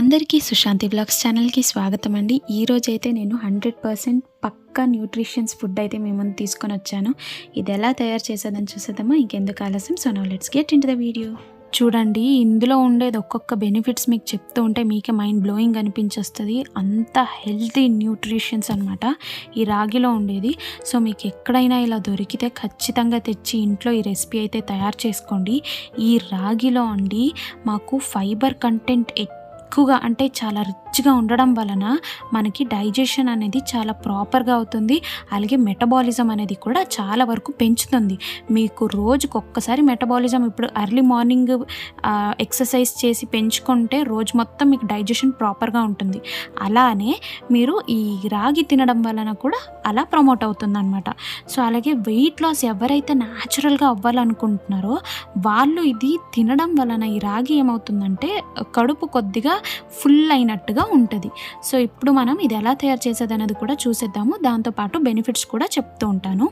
అందరికీ సుశాంతి బ్లాగ్స్ ఛానల్కి స్వాగతం అండి. ఈరోజైతే నేను హండ్రెడ్ పర్సెంట్ పక్కా న్యూట్రిషన్స్ ఫుడ్ అయితే మేము తీసుకొని వచ్చాను. ఇది ఎలా తయారు చేసేదని చూసేద్దామా? ఇంకెందుకు ఆలస్యం? So no let's get in the video చూడండి ఇందులో ఉండేది ఒక్కొక్క బెనిఫిట్స్ మీకు చెప్తూ ఉంటే మీకే మైండ్ బ్లోయింగ్ అనిపించేస్తుంది. అంత హెల్తీ న్యూట్రిషన్స్ అనమాట ఈ రాగిలో ఉండేది. సో మీకు ఎక్కడైనా ఇలా దొరికితే ఖచ్చితంగా తెచ్చి ఇంట్లో ఈ రెసిపీ అయితే తయారు చేసుకోండి. ఈ రాగిలో అండి మాకు ఫైబర్ కంటెంట్ ఎక్కువగా అంటే చాలా రిచ్గా ఉండడం వలన మనకి డైజెషన్ అనేది చాలా ప్రాపర్గా అవుతుంది. అలాగే మెటబాలిజం అనేది కూడా చాలా వరకు పెంచుతుంది. మీకు రోజుకు ఒక్కసారి మెటబాలిజం ఇప్పుడు అర్లీ మార్నింగ్ ఎక్సర్సైజ్ చేసి పెంచుకుంటే రోజు మొత్తం మీకు డైజెషన్ ప్రాపర్గా ఉంటుంది. అలానే మీరు ఈ రాగి తినడం వలన కూడా అలా ప్రమోట్ అవుతుందన్నమాట. సో అలాగే వెయిట్ లాస్ ఎవరైతే న్యాచురల్గా అవ్వాలనుకుంటున్నారో వాళ్ళు ఇది తినడం వలన ఈ రాగి ఏమవుతుందంటే కడుపు కొద్దిగా ఫుల్ అయినట్టుగా ఉంటుంది. సో ఇప్పుడు మనం ఇది ఎలా తయారు చేసేది అనేది కూడా చూసేద్దాము. దాంతోపాటు బెనిఫిట్స్ కూడా చెప్తూ ఉంటాను.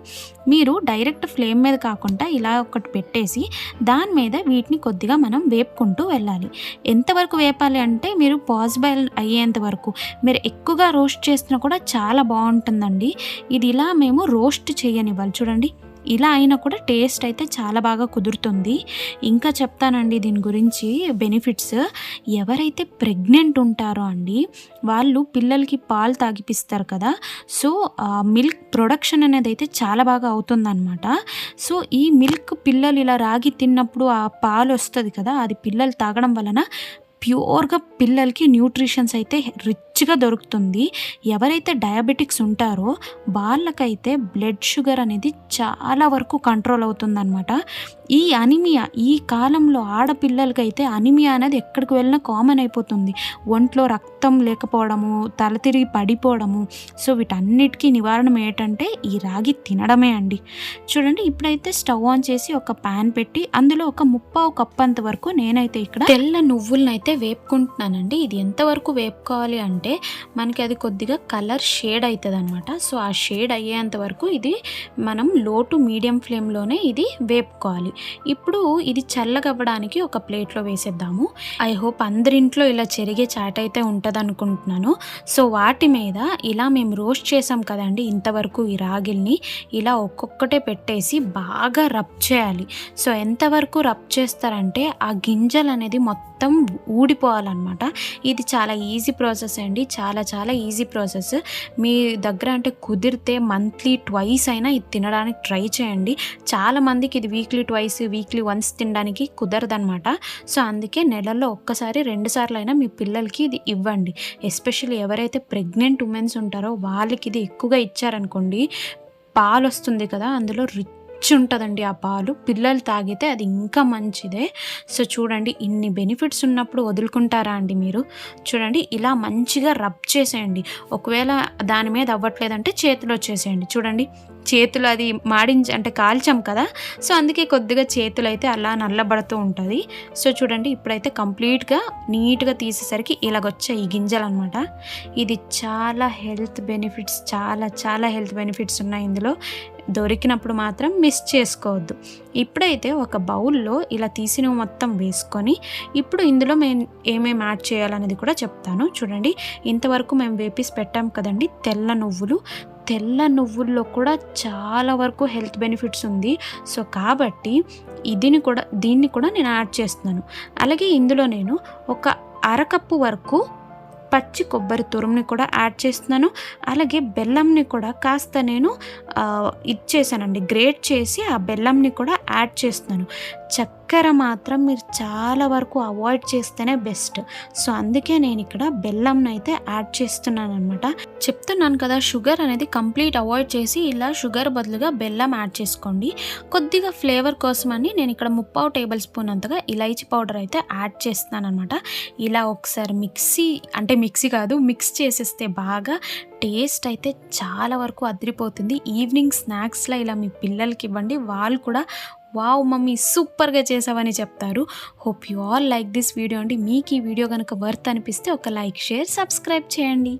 మీరు డైరెక్ట్ ఫ్లేమ్ మీద కాకుండా ఇలా ఒకటి పెట్టేసి దాని మీద వీటిని కొద్దిగా మనం వేపుకుంటూ వెళ్ళాలి. ఎంతవరకు వేపాలి అంటే మీరు పాసిబుల్ అయ్యేంత వరకు. మీరు ఎక్కువగా రోస్ట్ చేసినా కూడా చాలా బాగుంటుందండి. ఇది ఇలా మేము రోస్ట్ చేయనివ్వాలి. చూడండి. ఇలా అయినా కూడా టేస్ట్ అయితే చాలా బాగా కుదురుతుంది. ఇంకా చెప్తానండి దీని గురించి బెనిఫిట్స్. ఎవరైతే ప్రెగ్నెంట్ ఉంటారో అండి వాళ్ళు పిల్లలకి పాలు తాగిపిస్తారు కదా సో మిల్క్ ప్రొడక్షన్ అనేది అయితే చాలా బాగా అవుతుందన్నమాట. సో ఈ మిల్క్ పిల్లలు ఇలా రాగి తిన్నప్పుడు ఆ పాలు వస్తుంది కదా అది పిల్లలు తాగడం వలన ప్యూర్గా పిల్లలకి న్యూట్రిషన్స్ అయితే రిచ్ రిచ్గా దొరుకుతుంది. ఎవరైతే డయాబెటిక్స్ ఉంటారో వాళ్ళకైతే బ్లడ్ షుగర్ అనేది చాలా వరకు కంట్రోల్ అవుతుందన్నమాట. ఈ అనిమియా ఈ కాలంలో ఆడపిల్లలకైతే అనిమియా అనేది ఎక్కడికి వెళ్ళినా కామన్ అయిపోతుంది. ఒంట్లో రక్తం లేకపోవడము తల తిరిగి పడిపోవడము. సో వీటన్నిటికీ నివారణ ఏంటంటే ఈ రాగి తినడమే అండి. చూడండి ఇప్పుడైతే స్టవ్ ఆన్ చేసి ఒక ప్యాన్ పెట్టి అందులో ఒక ముప్పావు కప్పు అంత వరకు నేనైతే ఇక్కడ తెల్ల నువ్వులను అయితే వేపుకుంటున్నానండి. ఇది ఎంతవరకు వేపుకోవాలి అంటే మనకి అది కొద్దిగా కలర్ షేడ్ అవుతుంది అనమాట సో ఆ షేడ్ అయ్యేంత వరకు ఇది మనం లో టు మీడియం ఫ్లేమ్లోనే ఇది వేపుకోవాలి. ఇప్పుడు ఇది చల్లగవ్వడానికి ఒక ప్లేట్లో వేసేద్దాము. ఐ హోప్ అందరింట్లో ఇలా చెరిగే చాట్ అయితే ఉంటుంది అనుకుంటున్నాను సో వాటి మీద ఇలా మేము రోస్ట్ చేసాం కదండి ఇంతవరకు ఈ రాగిల్ని ఇలా ఒక్కొక్కటే పెట్టేసి బాగా రబ్ చేయాలి. సో ఎంతవరకు రబ్ చేస్తారంటే ఆ గింజలు అనేది మొత్తం ఊడిపోవాలన్నమాట. ఇది చాలా ఈజీ ప్రాసెస్ అండి. చాలా చాలా ఈజీ ప్రాసెస్ మీ దగ్గర అంటే కుదిరితే మంత్లీ ట్వైస్ అయినా ఇది తినడానికి ట్రై చేయండి. చాలామందికి ఇది వీక్లీ ట్వైస్ వీక్లీ వన్స్ తినడానికి కుదరదనమాట సో అందుకే నెలల్లో ఒక్కసారి రెండు సార్లు అయినా మీ పిల్లలకి ఇది ఇవ్వండి. ఎస్పెషల్లీ ఎవరైతే ప్రెగ్నెంట్ ఉమెన్స్ ఉంటారో వాళ్ళకి ఇది ఎక్కువగా ఇచ్చారనుకోండి పాలు వస్తుంది కదా అందులో రిచ్ రిచ్ ఉంటుందండి ఆ పాలు. పిల్లలు తాగితే అది ఇంకా మంచిదే. సో చూడండి ఇన్ని బెనిఫిట్స్ ఉన్నప్పుడు వదులుకుంటారా అండి మీరు? చూడండి ఇలా మంచిగా రబ్ చేసేయండి. ఒకవేళ దాని మీద అవ్వట్లేదంటే చేతిలో చేసేయండి. చూడండి చేతులు అది మాడించి అంటే కాల్చాం కదా. సో అందుకే కొద్దిగా చేతులు అయితే అలా నల్లబడుతూ ఉంటుంది. సో చూడండి ఇప్పుడైతే కంప్లీట్గా నీట్గా తీసేసరికి ఇలాగొచ్చాయి ఈ గింజలు అనమాట ఇది చాలా హెల్త్ బెనిఫిట్స్ చాలా చాలా హెల్త్ బెనిఫిట్స్ ఉన్నాయి ఇందులో. దొరికినప్పుడు మాత్రం మిస్ చేసుకోవద్దు. ఇప్పుడైతే ఒక బౌల్లో ఇలా తీసిన మొత్తం వేసుకొని ఇప్పుడు ఇందులో మేము ఏమేమి యాడ్ చేయాలనేది కూడా చెప్తాను. చూడండి ఇంతవరకు మేము వేపీస్ పెట్టాం కదండి తెల్ల నువ్వులు తెల్ల నువ్వుల్లో కూడా చాలా వరకు హెల్త్ బెనిఫిట్స్ ఉంది. సో కాబట్టి ఇదిని కూడా దీన్ని కూడా నేను యాడ్ చేస్తున్నాను. అలాగే ఇందులో నేను ఒక అరకప్పు వరకు పచ్చి కొబ్బరి తురుముని కూడా యాడ్ చేస్తున్నాను. అలాగే బెల్లంని కూడా కాస్త నేను ఇచ్చేసానండి గ్రేట్ చేసి ఆ బెల్లంని కూడా యాడ్ చేస్తున్నాను. చక్కెర మాత్రం మీరు చాలా వరకు అవాయిడ్ చేస్తేనే బెస్ట్. సో అందుకే నేను ఇక్కడ బెల్లంను అయితే యాడ్ చేస్తున్నాను అనమాట చెప్తున్నాను కదా షుగర్ అనేది కంప్లీట్ అవాయిడ్ చేసి ఇలా షుగర్ బదులుగా బెల్లం యాడ్ చేసుకోండి. కొద్దిగా ఫ్లేవర్ కోసమని నేను ఇక్కడ ముప్పావు టేబుల్ స్పూన్ అంతగా ఇలైచి పౌడర్ అయితే యాడ్ చేస్తున్నాను అనమాట ఇలా ఒకసారి మిక్సీ అంటే మిక్సీ కాదు మిక్స్ చేసేస్తే బాగా టేస్ట్ అయితే చాలా వరకు అదిరిపోతుంది. ఈవినింగ్ స్నాక్స్లో ఇలా మీ పిల్లలకి ఇవ్వండి. వాళ్ళు కూడా వావ్ మమ్మీ సూపర్గా చేసావని చెప్తారు. Hope you all like this video అండి. మీకు ఈ వీడియో కనుక వర్త్ అనిపిస్తే ఒక లైక్ షేర్ సబ్స్క్రైబ్ చేయండి.